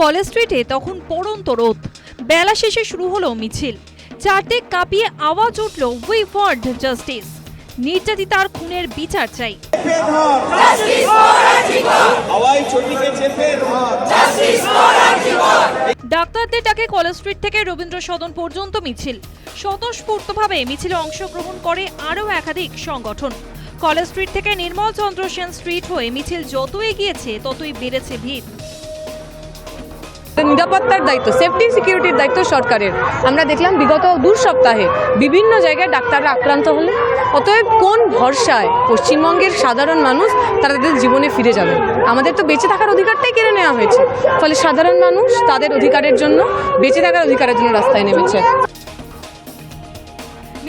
College স্ট্রিটে তখন পড়ন্ত রোদ। বেলা শেষে শুরু হলো মিছিল। চারটে কাঁপিয়ে আওয়াজ উঠল উই ওয়ান্ট জাস্টিস নির্যাতিতার খুনের বিচার চাই। ডাক্তারদের ডাকে কলেজ স্ট্রিট থেকে রবীন্দ্র সদন পর্যন্ত মিছিল। স্বতঃস্ফূর্তভাবে মিছিলে অংশগ্রহণ করে আরও একাধিক সংগঠন। কলেজ স্ট্রিট থেকে নির্মল চন্দ্র সেন স্ট্রিট হয়ে মিছিল যত এগিয়েছে ততই বেড়েছে ভিড়। নিরাপত্তার দায়িত্ব সেফটি সিকিউরিটির দায়িত্ব সরকারের। আমরা দেখলাম বিগত দু সপ্তাহে বিভিন্ন জায়গায় ডাক্তাররা আক্রান্ত হলে, অতএব কোন ভরসায় পশ্চিমবঙ্গের সাধারণ মানুষ তারা তাদের জীবনে ফিরে যাবে? আমাদের তো বেঁচে থাকার অধিকারটাই কেড়ে নেওয়া হয়েছে। ফলে সাধারণ মানুষ তাদের অধিকারের জন্য, বেঁচে থাকার অধিকারের জন্য রাস্তায় নেমেছে।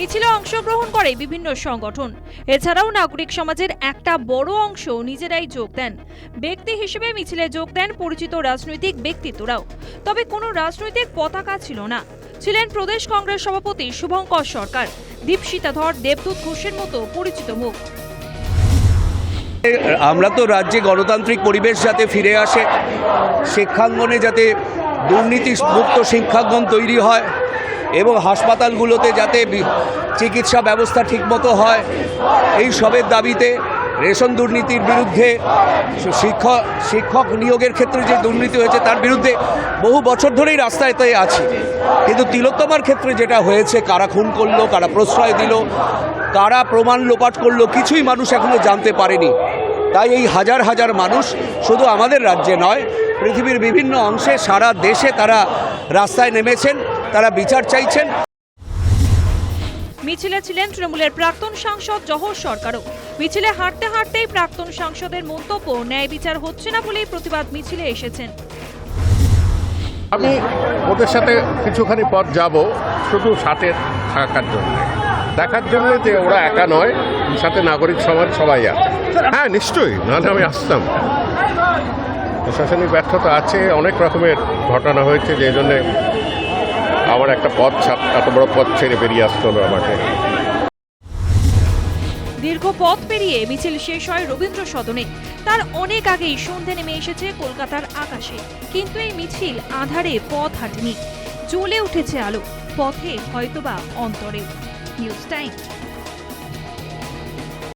মিছিলে অংশগ্রহণ করে বিভিন্ন সংগঠন। এছাড়াও নাগরিক সমাজের একটা বড় অংশ নিজেরাই যোগ দেন। ব্যক্তি হিসেবে মিছিলে যোগ দেন পরিচিত রাজনৈতিক ব্যক্তিত্বরাও। তবে কোনো রাজনৈতিক পতাকা ছিল না। ছিলেন প্রদেশ কংগ্রেস সভাপতি শুভঙ্কর সরকার দীপশিতা ধর দেবদূত ঘোষের মতো পরিচিত মুখ। আমরা তো রাজ্যে গণতান্ত্রিক পরিবেশ যাতে ফিরে আসে, শিক্ষাঙ্গনে যাতে দুর্নীতি মুক্ত শিক্ষাঙ্গন তৈরি হয়, এবং হাসপাতালগুলোতে যাতে চিকিৎসা ব্যবস্থা ঠিকমতো হয়। এই সবের দাবিতে রেশন দুর্নীতির বিরুদ্ধে শিক্ষক শিক্ষক নিয়োগের ক্ষেত্রে যে দুর্নীতি হয়েছে তার বিরুদ্ধে বহু বছর ধরেই রাস্তায় তাই আছি। কিন্তু তিলোত্তমার ক্ষেত্রে যেটা হয়েছে, কারা খুন করল, কারা প্রশ্রয় দিল, কারা প্রমাণ লোপাট করল, কিছুই মানুষ এখনও জানতে পারেনি। তাই এই হাজার হাজার মানুষ শুধু আমাদের রাজ্যে নয়, পৃথিবীর বিভিন্ন অংশে, সারা দেশে তারা রাস্তায় নেমেছেন, তারা বিচার চাইছেন। মিছিলে ছিলেন তৃণমূলের প্রাক্তন সাংসদ জহর সরকারও। মিছিলে হাঁটতে হাঁটতেই প্রাক্তন সাংসদের মন্তব্য, ন্যায় বিচার হচ্ছে না বলেই প্রতিবাদ মিছিলে এসেছেন। আমি ওদের সাথে কিছুখানি পথ যাব, শুধু সাথে থাকার জন্য। দেখার জন্য যে ওরা একা নয়, সাথে নাগরিক সমাজ সবাই আছে। হ্যাঁ নিশ্চয়ই, নাহলে আমি আসতাম। প্রশাসনিক ব্যর্থতা আছে, অনেক রকমের ঘটনা হয়েছে, যে জন্যে আমার একটা পথ এত বড় পথ ছেড়ে বেরিয়ে আসতে হলো আমাকে। দীর্ঘ পথ পেরিয়ে মিছিল শেষ হয় রবীন্দ্র সদনে। তার অনেক আগেই সন্ধে নেমে এসেছে কলকাতার আকাশে। কিন্তু এই মিছিল আধারে পথ হাঁটেনি। জ্বলে উঠেছে আলো, পথে হয়তোবা অন্তরে। News time